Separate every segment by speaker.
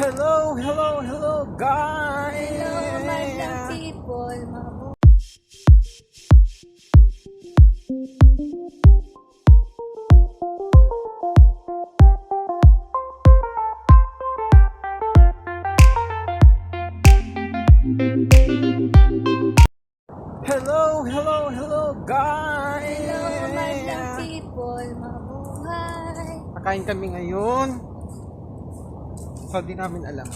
Speaker 1: Hello, hello, hello, guys!
Speaker 2: Hello, madlang people, mga bu-
Speaker 1: Hello, hello, hello, guys!
Speaker 2: Hello, madlang people, mga buhay.
Speaker 1: Kami ngayon. So, di namin alam.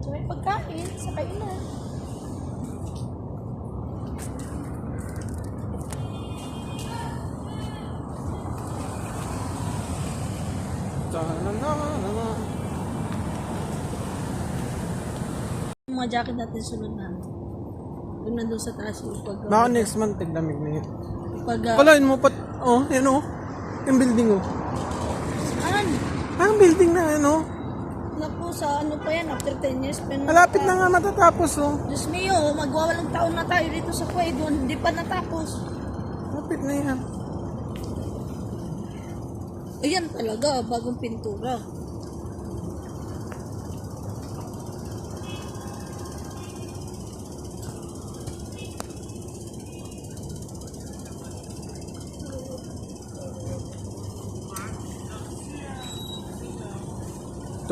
Speaker 2: So, may pagkain sa kainan. Yung mga jacket natin sunod na. Yung nandun sa taas yung pag...
Speaker 1: Baka next month, tiglamig na yun.
Speaker 2: Pag... Uh,
Speaker 1: Kalain mo pat, oh, yan oh. Yung building oh. Yung building na yan oh.
Speaker 2: Naku, sa ano pa yan, after 10 years,
Speaker 1: Malapit na nga matatapos oh.
Speaker 2: Diyos mio, magwawalang taon na tayo dito sa Kuwait, hindi pa natapos.
Speaker 1: Malapit na yan.
Speaker 2: Ayan talaga, bagong pintura.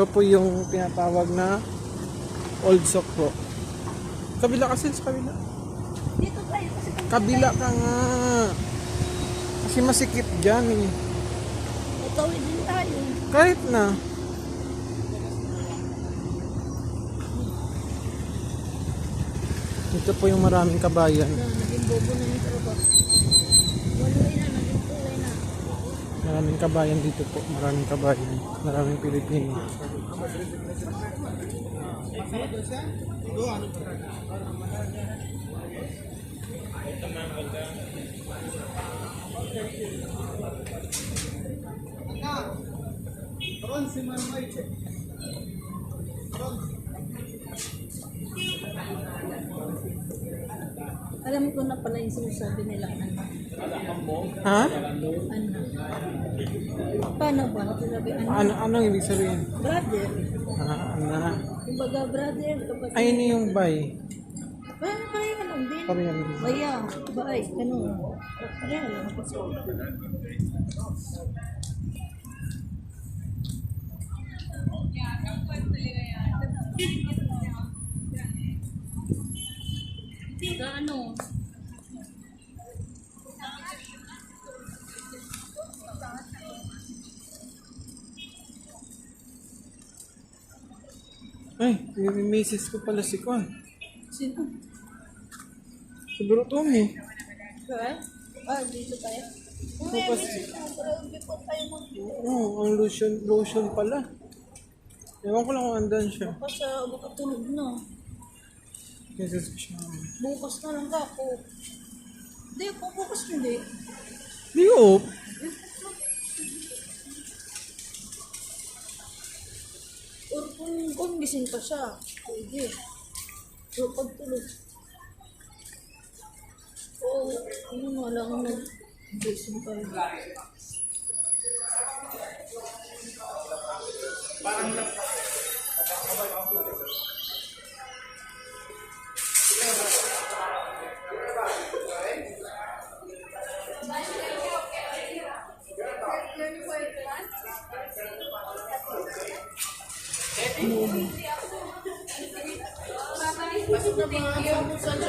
Speaker 1: Ito po yung tinatawag na old sock po. Kabila kasi sa kabila.
Speaker 2: Dito tayo kasi
Speaker 1: Kabila ka nga. Kasi masikip dyan eh.
Speaker 2: Matawid din tayo.
Speaker 1: Kahit na. Ito po yung maraming kabayan.
Speaker 2: Na, naging bobo na yung trabaho. Waloy na, naging kulay na.
Speaker 1: Maraming kabayan dito po. Maraming kabayan. Maraming Pilipino.
Speaker 2: Alam ko na pala yung sinasabi nila, ano.
Speaker 1: Ha?
Speaker 2: Ano. Paano ba? Ano?
Speaker 1: Ano, anong ibig sabihin?
Speaker 2: Brother.
Speaker 1: Ah, ano?
Speaker 2: Kumbaga, brother, kapatid.
Speaker 1: Ay, ini yung bay.
Speaker 2: Paano pa rin ganun din?
Speaker 1: Korean.
Speaker 2: Baya, baay, ganun. Pareho lang ano?
Speaker 1: Ay, yung misis ko pala si Kwan.
Speaker 2: Sino?
Speaker 1: Si Brutomi.
Speaker 2: Ba? Ah, dito tayo. Mag
Speaker 1: Oo, oh, ang lotion, lotion pala. Ewan ko lang kung andan siya.
Speaker 2: Bukas sa baka tulog na.
Speaker 1: Kasi siya.
Speaker 2: Bukas na lang ka ako. Hindi, bukas hindi.
Speaker 1: Di oh.
Speaker 2: Kung, gising pa siya, pwede. So, pag. Oo, ano nga lang nag-gising pa rin. Masuk na mga
Speaker 1: sambusan,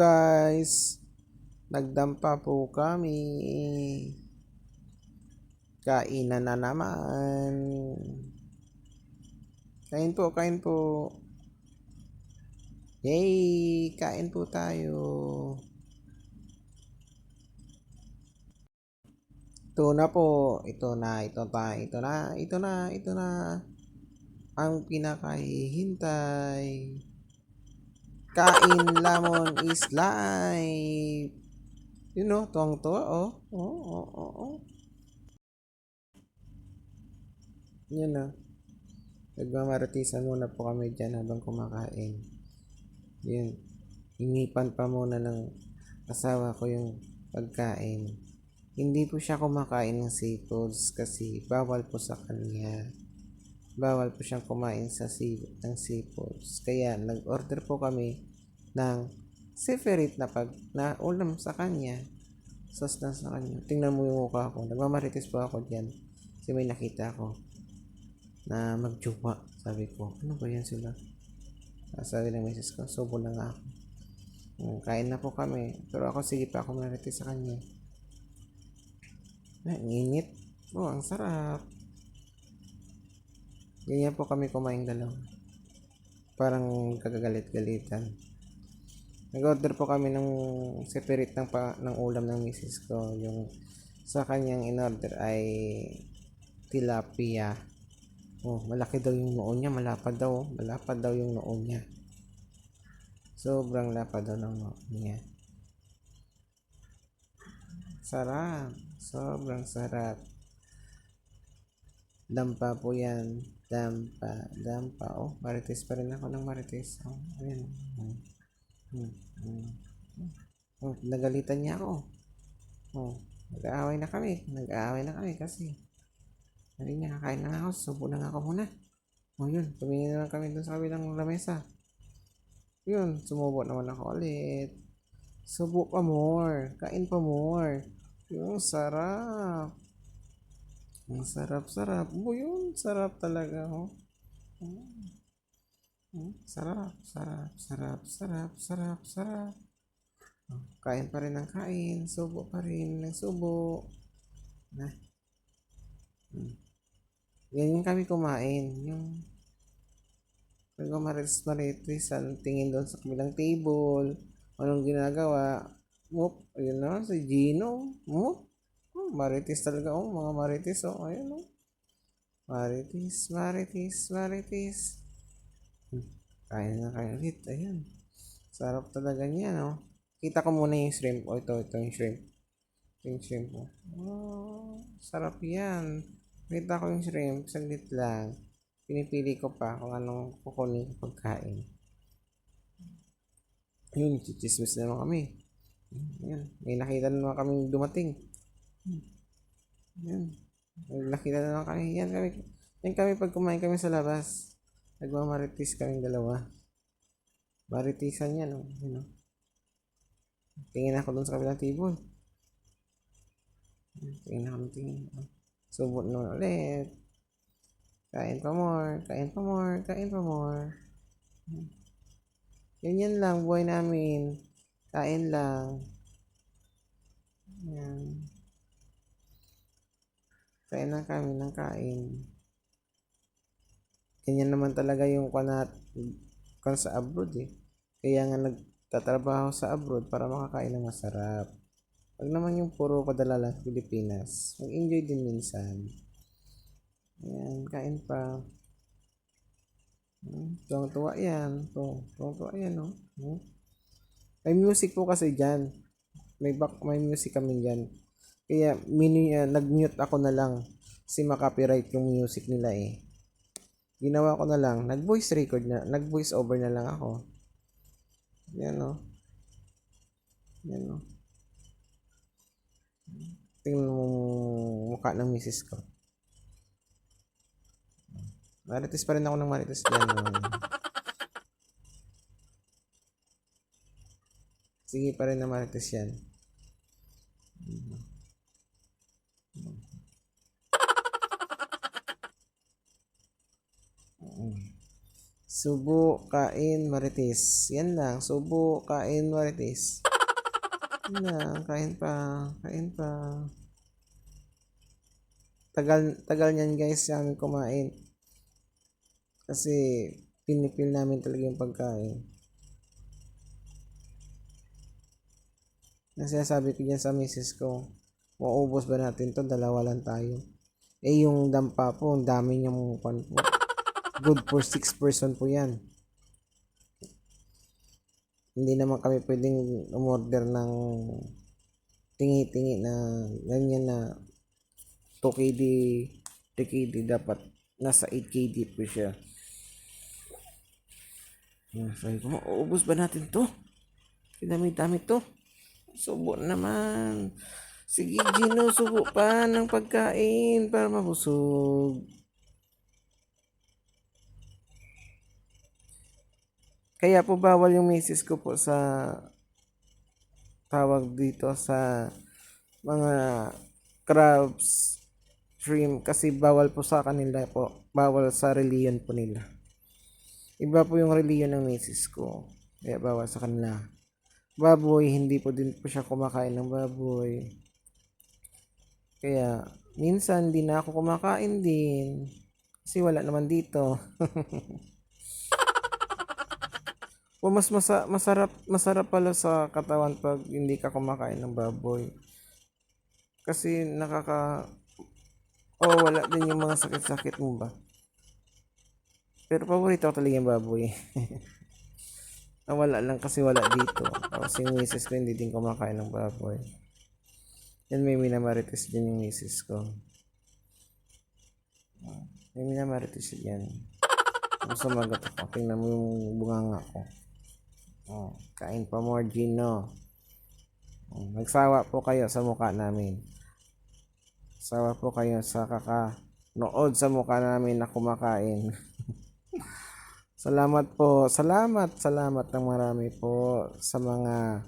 Speaker 1: guys. Nagdampa po kami. Kainan na naman. Kain po, kain po.
Speaker 3: Yay! Kain po tayo. Ito na po. Ito na, ito na, ito na, ito na, ito na. Ang pinakahihintay. Kain lamon is life. You know, tuwang tuwa, oh. Oh, oh, oh, oh. Yun na. Nagmamaratisan muna po kami dyan habang kumakain. Yun. Inipan pa muna ng asawa ko yung pagkain. Hindi po siya kumakain ng seafoods kasi bawal po sa kanya. Bawal po siyang kumain sa sea, ng seafoods. Kaya nag-order po kami ng separate na pag na ulam sa kanya. Sauce na sa kanya. Tingnan mo yung mukha ko. Nagmamarites po ako dyan. Kasi may nakita ko na magjuwa. Sabi ko, ano ba yan sila? Ah, Sabi ng misis ko, subo na nga ako. Mm, Kain na po kami. Pero ako, sige pa ako marites sa kanya. Ang init. Oh, ang sarap. Ganyan po kami kumain dalawa. Parang kagagalit-galitan. Nag-order po kami ng separate ng, pa, ng ulam ng misis ko. Yung sa kanyang in-order ay tilapia. Oh, malaki daw yung noo niya. Malapad daw. oh. Malapad daw yung noo niya. Sobrang lapad daw ng noo niya. Sarap. Sobrang sarap. Dampa po yan. Dampa. Dampa. Oh, marites pa rin ako ng marites. Oh, ayan. Hmm. Hmm. Hmm. Oh, nagalitan niya ako. Oh, nag-aaway na kami. Nag-aaway na kami kasi hindi niya kakain na ako. Subo na ako muna. O yun, tumingin na lang kami dun sa kabilang lamesa. Yun, sumubo naman ako ulit. Subo pa more. Kain pa more. Yung sarap. Ang sarap-sarap. O yun, sarap talaga. Oh. Mm. Mm, Sarap, sarap, sarap, sarap, sarap, sarap. Oh, Kain pa rin ng kain. Subo pa rin ng subo. Na. Mm. Ganyan kami kumain. Yung nagmamarites marites ang tingin doon sa kabilang table. Anong ginagawa? Whoop, ayun na, si Gino. Whoop. Marites talaga. Oh, mga marites. Oh, ayun oh. Marites, marites, marites. Hmm, Kaya na kaya ulit. Ayan. Sarap talaga niya, no? Kita ko muna yung shrimp. Oh, ito, ito yung shrimp. Ito yung shrimp. Oh, oh sarap yan. Kita ko yung shrimp. Saglit lang. Pinipili ko pa kung anong kukunin ko pagkain. Yun, chichismis naman kami. Yan. May nakita naman kami dumating. Yan. May nakita naman kami. Yan kami. Yan kami pag kumain kami sa labas. Nagmamaritis kaming dalawa. Maritisan yan. Oh. Yan, oh. Tingin ako dun sa kabilang table. Tingin ako tingin. Oh. Subot naman ulit. Kain pa more, kain pa more, kain pa more. Ganyan lang, buhay namin. Kain lang. Yan. Kain lang kami ng kain. Ganyan naman talaga yung kanat kan sa abroad eh. Kaya nga nagtatrabaho sa abroad para makakain ng masarap. Pag naman yung puro padala lang Pilipinas, mag-enjoy din minsan. Ayan, kain pa. Hmm, tuwang-tuwa yan. Tuwang-tuwa yan, no? Hmm? May music po kasi dyan. May back, may music kami dyan. Kaya, mini, uh, nag-mute ako na lang. Kasi makapiright yung music nila eh. Ginawa ko na lang, nag-voice record na, nag-voice over na lang ako. Yan, no? Yan, no? Tingnan mo mukha ng misis ko. Marites pa rin ako ng marites dyan. Sige pa rin na marites yan. Subo, kain, marites. Yan lang. Subo, kain, marites. Yan lang. Kain pa. Kain pa. Tagal, tagal niyan guys sa amin kumain. Kasi pinipil namin talaga yung pagkain. Kasi sabi ko dyan sa misis ko, maubos ba natin to? Dalawa lang tayo. Eh yung dampa po, ang dami niya mukha po. Good for 6 person po yan. Hindi naman kami pwedeng umorder ng tingi-tingi na ganyan na 2 KD, 3 KD dapat nasa 8 KD po siya. Yan, sabi ko, mauubos ba natin to? Pinamit-damit to. Subo naman. Sige, Gino, subo pa ng pagkain para mabusog. Kaya po bawal yung misis ko po sa tawag dito sa mga crabs, shrimp kasi bawal po sa kanila po. Bawal sa reliyon po nila. Iba po yung reliyon ng misis ko. Kaya bawal sa kanila. Baboy, hindi po din po siya kumakain ng baboy. Kaya, minsan hindi na ako kumakain din. Kasi wala naman dito. o mas masa, masarap, masarap pala sa katawan pag hindi ka kumakain ng baboy. Kasi nakaka... Oh, wala din yung mga sakit-sakit mo ba? Pero paborito ko talaga yung baboy. Nawala lang kasi wala dito. Tapos yung misis ko hindi din kumakain ng baboy. Yan may minamarites dyan yung misis ko. May minamarites yan. Kung sumagot ako, tingnan mo yung bunganga ko. Oh, kain pa more Gino. Oh, Nagsawa po kayo sa mukha namin. Sawa po kayo sa kakanood sa mukha namin na kumakain. Salamat po. Salamat, salamat ng marami po sa mga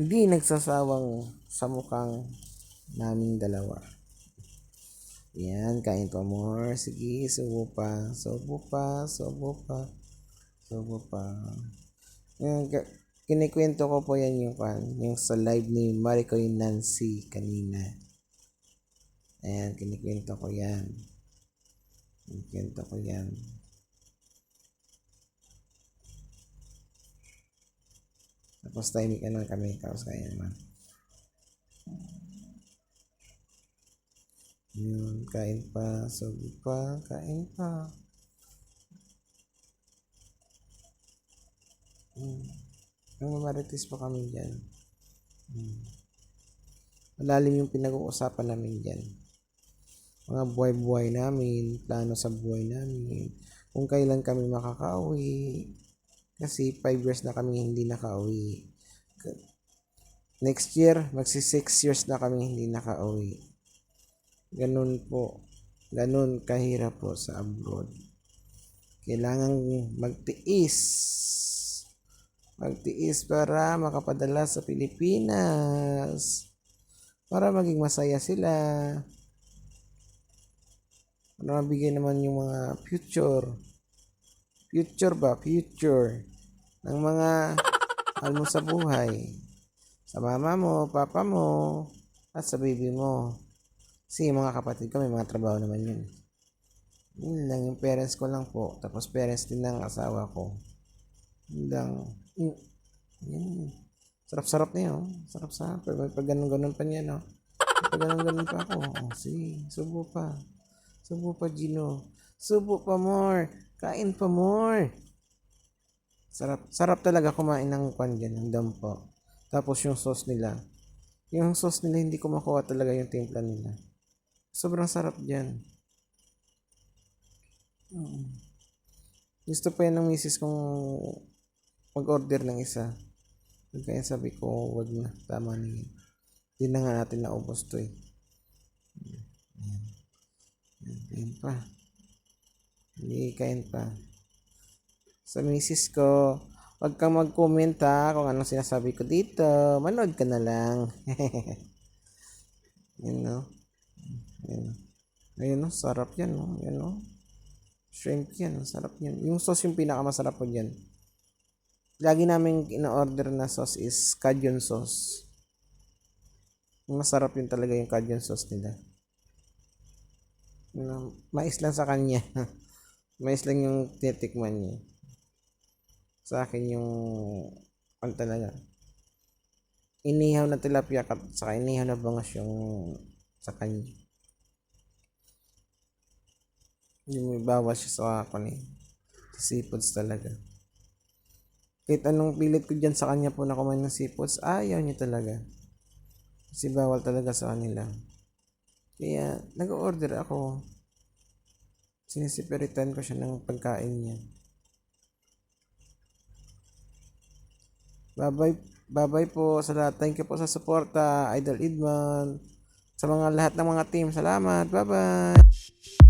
Speaker 3: hindi nagsasawang sa mukhang naming dalawa. Yan, kain pa more. Sige, subo pa. Subo pa, subo pa. Subo pa. Yan, ka- kinikwento ko po yan yung, yung sa live ni Maricoy Nancy kanina. Ayan, kinikwento ko yan. Kinikwento ko yan. Tapos timing ka lang kami, tapos kaya naman. Yun, kain pa, subo pa, kain pa. Hmm. Ang mamaritis pa kami dyan. Hmm. Malalim yung pinag-uusapan namin dyan. Mga buhay-buhay namin, plano sa buhay namin, kung kailan kami makakauwi, kasi 5 years na kami hindi nakauwi. Next year, magsi 6 years na kami hindi nakauwi. Ganun po. Ganun kahirap po sa abroad. Kailangan magtiis. Magtiis para makapadala sa Pilipinas. Para maging masaya sila. Para mabigay naman yung mga future future ba? Future ng mga mahal mo sa buhay. Sa mama mo, papa mo, at sa baby mo. Kasi mga kapatid ko, may mga trabaho naman yun. Yun lang, yung parents ko lang po. Tapos parents din ng asawa ko. Yun lang. Yun. Sarap-sarap na yun. Sarap-sarap. Pag, pag ganun-ganun pa niya, no? Pag ganun-ganun pa ako. Oh, sige, subo pa. Subo pa, Gino. Subo pa more. Kain pa more. Sarap, sarap talaga kumain ng kwan dyan, ng dampo. Tapos yung sauce nila. Yung sauce nila, hindi ko makuha talaga yung timpla nila. Sobrang sarap dyan. Mm. Gusto pa yan ng misis kong mag-order ng isa. Kaya sabi ko, wag na. Tama na yun. Hindi na nga natin naubos to eh. Ayan. Ayan pa. Hindi, kain pa. Sa misis ko, wag kang mag-comment ha kung anong sinasabi ko dito. Manood ka na lang. Yan no. Yan. Ayun no, sarap yan no. Yan no. Shrimp yan, sarap yan. Yung sauce yung pinakamasarap po dyan. Lagi namin in-order na sauce is Cajun sauce. Masarap yun talaga yung Cajun sauce nila. Mais lang sa kanya. mais lang yung titikman niya. Sa akin yung ano talaga. inihaw na tilapia at saka inihaw na bangas yung sa kanya. Yung may bawas siya sa sa seafoods talaga. Kahit anong pilit ko dyan sa kanya po na kumain ng seafoods, ayaw niya talaga. Kasi bawal talaga sa kanila. Kaya, nag-order ako. Sinisipiritan ko siya ng pagkain niya. Bye-bye, bye-bye po sa lahat. Thank you po sa suporta, Idol Idman. Sa mga lahat ng mga team, salamat. Bye-bye.